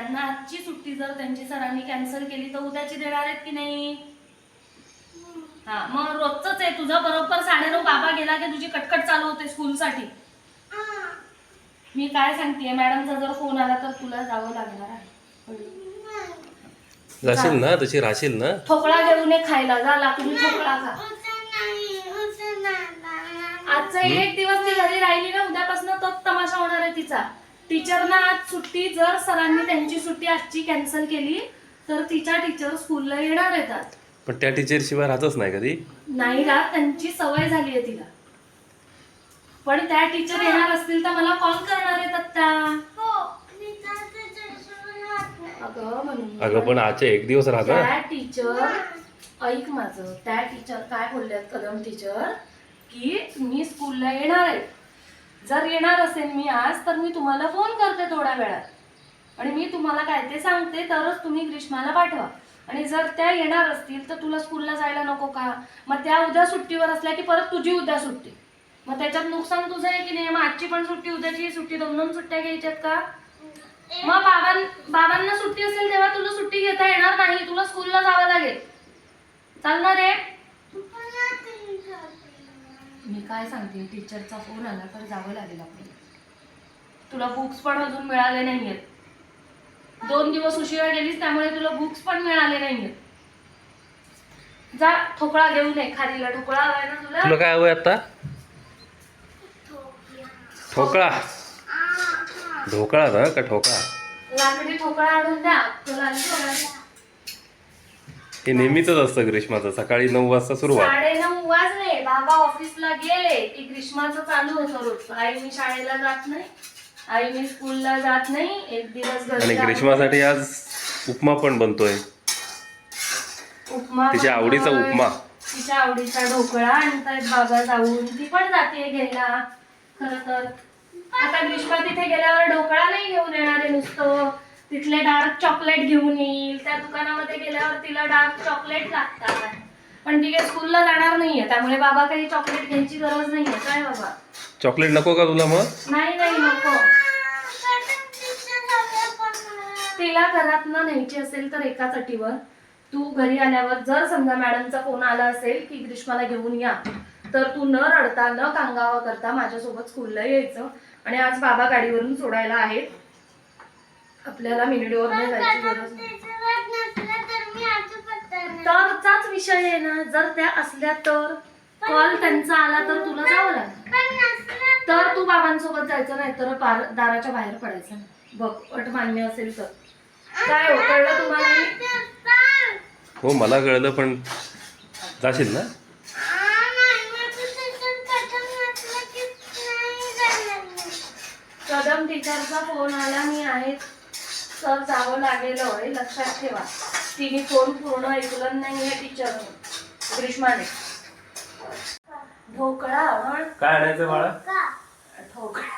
त्यांना आजची सुट्टी जर त्यांची सरांनी कॅन्सल केली तर उद्याची देणार आहेत की नाही? हा मग रोजच आहे. तुझं बरोबर साडेनऊ बाबा गेला की तुझी कटकट चालू होते स्कूलसाठी. मी काय सांगतेय मॅडमचा जर फोन आला तर तुला जावं लागणार आहे. जाशील ना तशी राहशील ना? ठोकळा घेऊन खायला जा लाकडी ठोकळा खा. आजचा एक दिवस ती घरी राहिली ना उद्यापासून तोच तमाशा होणार आहे तिचा. टीचरना आज सुट्टी जर सरांनी त्यांची सुट्टी आजची कॅन्सल केली तर तिच्या टीचर स्कूलला येणार येतात पण त्या टीचर शिवाय राहतच नाही कधी? नाही का त्यांची सवय झाली आहे तिला. पण त्या टीचर येणार असतील तर मला कॉल करणार आहेत त्या अगं म्हणून अगं पण आजच्या एक दिवस राहत त्या टीचर ऐक माझं त्या टीचर काय बोलल्यात कदम टीचर की मी स्कूलला येणार आहे. जर येणार असेल मी आज तर मी तुम्हाला फोन करते थोड्या वेळात. आणि मी तुम्हाला काय ते सांगते तरच तुम्ही ग्रीष्माला पाठवा. आणि जर त्या येणार असतील तर तुला स्कूलला जायला नको का? मग त्या उद्या सुट्टीवर असल्या की परत तुझी उद्या सुट्टी. मग त्याच्यात नुकसान तुझं आहे की नाही? मग आजची पण सुट्टी उद्याची सुट्टी दोन दोन सुट्ट्या घ्यायच्यात का? मग बाबां बाबांना सुट्टी असेल तेव्हा तुला सुट्टी घेता येणार नाही. तुला स्कूलला जावं लागेल. चालणार आहे मी काय सांगते? टीचरचा फोन आला तर जावं लागेल आपल्याला. तुला बुक्स पण अजून मिळाले नाहीयेत. दोन दिवस उशिरा गेलीस त्यामुळे तुला बुक्स पण मिळाले नाहीयेत. जा ठोकळा घेऊन ये खालीला ठोकळा हवाय ना तुला? तुला काय हवंय आता? ठोकळा. ढोकळा ना का? ठोकळा? लाकडी ठोकळा आणून द्या. तुला. हे नेहमीच असतं ग्रीष्माचं. सकाळी नऊ वाजता सुरुवात. साडेनऊ वाजले. बाबा ऑफिसला गेले. की ग्रीष्माचं चालू होतं रोज. आई मी शाळेला जात नाही. आई मी स्कूलला जात नाही. एक दिवस घरी आणि ग्रीष्मासाठी आज उपमा पण बनतोय. उपमा तिच्या आवडीचा. उपमा. तिच्या आवडीचा ढोकळा आणतायत बाबा जाऊन. ती पण जाते घ्यायला. खर तर. आता ग्रीष्मा तिथे गेल्यावर ढोकळा नाही घेऊन येणार आहे नुसतं. तिथले डार्क चॉकलेट घेऊन येईल. त्या दुकानामध्ये गेल्यावर तिला डार्क चॉकलेट लागतात. पण ती काही स्कूलला जाणार नाहीये. त्यामुळे बाबा काही चॉकलेट घ्यायची गरज नाहीये. काय बाबा? चॉकलेट नको का तुला मग? नाही नाही नको. तिला घरातनं न्यायची असेल तर एकाच अटीवर तू घरी आल्यावर जर समजा मॅडमचा फोन आला असेल की ग्रीष्माला घेऊन या तर तू न रडता न कांगावा करता माझ्यासोबत स्कूलला यायचं. आणि आज बाबा गाडीवरून सोडायला आहेत. आपल्याला मिनिडीवर जायची गरज नाही. तरचाच विषय आहे ना जर त्या असल्या तर कॉल त्यांचा आला तर तुला जावं लागेल. तर तू बाबांसोबत जायचं नाही तर पार- दाराच्या बाहेर पडायचं. बघ अट मान्य असेल तर. काय हो कळलं तुम्हाला? हो मला कळलं पण जाशील ना? कदम टीचरचा फोन आला मी आहे. तर जावं लागेल होय लक्षात ठेवा. तिने फोन पूर्ण ऐकलं नाहीये टीचर ग्रीष्माने. ढोकळा आवड काय आणायचं बाळा? ढोकळा.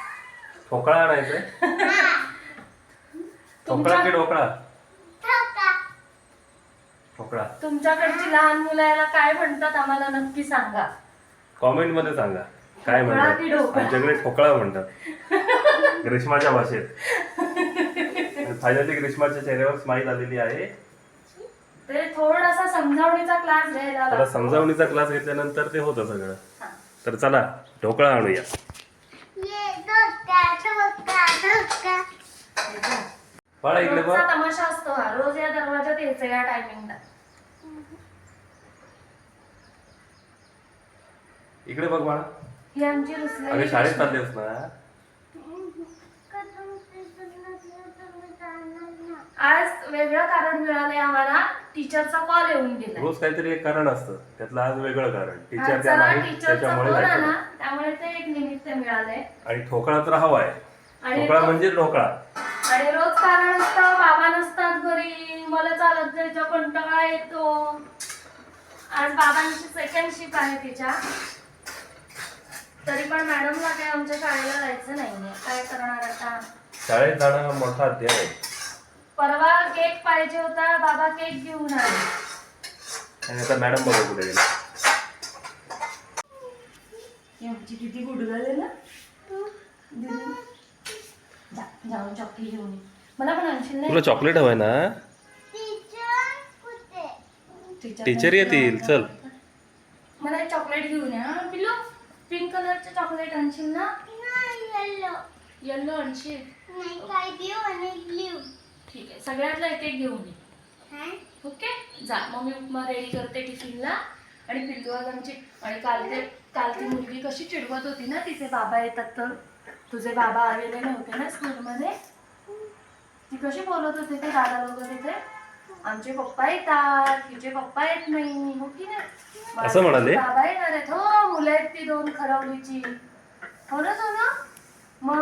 ठोकळा आणायचंय? ठोकळा की ढोकळा? ठोकळा तुमच्याकडची लहान मुलं याला काय म्हणतात आम्हाला नक्की सांगा. कॉमेंटमध्ये सांगा. काय ठोकळा की म्हणतात ढोकळा? आमच्याकडे ठोकळा म्हणतात. ग्रीष्माच्या भाषेत फायनली ग्रीष्माच्या चेहऱ्यावर स्माईल आलेली आहे. ते थोडासा समजावणीचा क्लास घ्यायला आता लागतो. समजावणीचा क्लास घेतल्यानंतर ते होतं सगळं. तर चला ढोकळा आणूया. बाळा इकडे बघ. रोजचा तमाशा असतो हा. रोज या दरवाजात यायचं या टायमिंगला इकडे बघ बाळा. ही आमची अरे रुसलेली शाळेत चाललेस ना आज वेगळं कारण मिळालंय आम्हाला. टीचरचा कॉल येऊन गेला रोज काहीतरी एक कारण असतं. त्यातलं आज वेगळं कारण. टीचर त्या जरा नाही टीचरचा त्याच्यामुळे फोन जायचं. आला. त्यामुळे ते एक निमित्त मिळालंय. आणि ठोकळा तर हवाय आणि ठोकळा म्हणजे ढोकळा आणि रोज कारण असतं बाबा नसतात घरी मला चालत जायचा कंटाळा येतो. आज बाबांची सेकंड शिप आहे तिच्या. तरी पण मॅडमला काय आमच्या शाळेला जायचं नाहीये. काय करणार आता? शाळेत जाणं हा मोठा अध्याय आहे. परवा केक पाहिजे होता बाबा केक घेऊन आले. आणि आता मॅडम बघा कुठे गेले. आमची किती गुडगल आहे ना? दीदी. जा, जाऊन चॉकी घेऊन ये. मला पण आणशील नाही? तुला चॉकलेट हवंय ना? टीचर टीचर येतील चल. मला एक चॉकलेट घेऊन या पिल्लू. पिंक कलरचे चॉकलेट आणशील ना? येल्लो आणशील. ठीक आहे. सगळ्यातला एक एक घेऊन ये. ओके? जा. मग मी उपमा रेडी करते टिफिनला आणि पिल्लू आज आमची आणि काल ते काल ती मुलगी कशी चिडवत होती ना तिचे बाबा येतात तर. तुझे बाबा आलेले नव्हते ना स्कूलमध्ये ती कशी बोलत होती ते दादा लोक तिथे? आमचे पप्पा येतात तिचे पप्पा येत नाही. हो की नाही? असं म्हणाले? बाबा येणार आहेत. हो मुलं आहेत ती दोन खरवलीची. हो ना मग